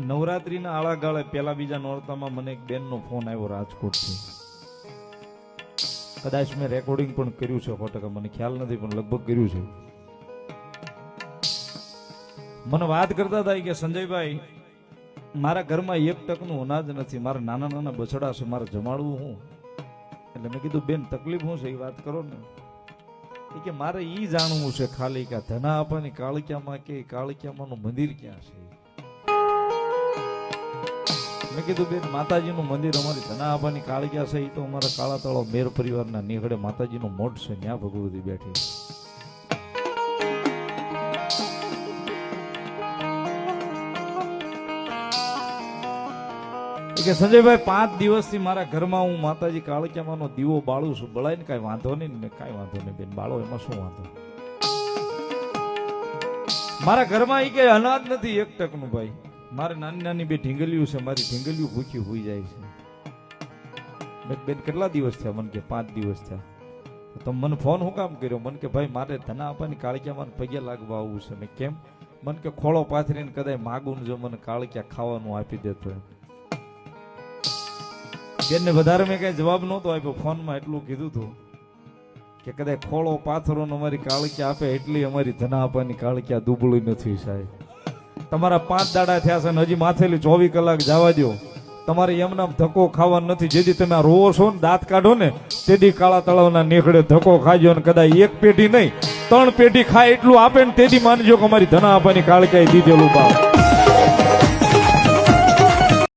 નવરાત્રીના આળાગાળે પેલા બીજા નોરતામાં મને એક બેનનો ફોન આવ્યો રાજકોટથી. કદાચ મેં રેકોર્ડિંગ પણ કર્યું છે સો મને ખ્યાલ નથી, પણ લગભગ કર્યું છે. મને વાત કરતા હતા કે, સંજયભાઈ, મારા ઘરમાં એક ટકનું અનાજ નથી, મારા નાના નાના બછડા છે, મારે જમાડવું હું. એટલે મેં કીધું, બેન, તકલીફ શું છે, એ વાત કરો ને. એ કે, મારે એ જાણવું છે ખાલી કે ધના આપવાની કાળક્યામાં કે કાળિયામાંનું મંદિર ક્યાં છે? મેં કીધું, બેન, માતાજીનું મંદિર અમારી ધના આપવાની કાળિયા છે. એ તો અમારા કાળા તળો મેર પરિવારના નીકળે, માતાજીનું મોઢ છે, ત્યાં ભગવતી બેઠી કે, સંજયભાઈ, પાંચ દિવસથી મારા ઘરમાં હું માતાજી કાળિયામાંનો દીવો બાળું છું. બળાઈને કાંઈ વાંધો નહીં ને કાંઈ વાંધો નહીં, બેન, બાળો, એમાં શું વાંધો? મારા ઘરમાં એ કે અનાજ નથી એક ટકનું, ભાઈ. મારે નાની નાની બે ઢીંગલીઓ છે, મારી ઢીંગલીઓ ભૂખી હોઈ જાય છે. બેન કેટલા દિવસ થયા મને કે પાંચ દિવસ થયા. તો મને ફોન હું કામ કર્યો? મને કે ભાઈ, મારે ધના આપવાની કાળિયામાં પગે લાગવા આવવું છે. મેં કેમ? મને કે ખોળો પાથરીને કદાચ માગું જો મને કાળક્યા ખાવાનું આપી દેતો બેનને વધારે મેં કઈ જવાબ નહોતો આપ્યો. ફોનમાં એટલું કીધું હતું કે કદાચ ખોળો પાથરો અમારી કાળક્યા આપે, એટલી અમારી ધના આપવાની કાળક્યા દુબળી નથી સાહેબ. તમારા પાંચ દાડા થયા છે ને હજી માથેલી ચોવીસ કલાક જવા દો તમારે એમનામ ધક્કો ખાવાનો નથી. જેથી તમે આ રોવો છો ને, દાંત કાઢો ને, તેથી કાળા તળાવના નીકળે ધક્કો ખાજો ને કદાચ એક પેઢી નહીં, ત્રણ પેઢી ખાય એટલું આપે ને તેથી માનજો કે અમારી ધના આપવાની કાળકાઈ દીધેલું બાપ.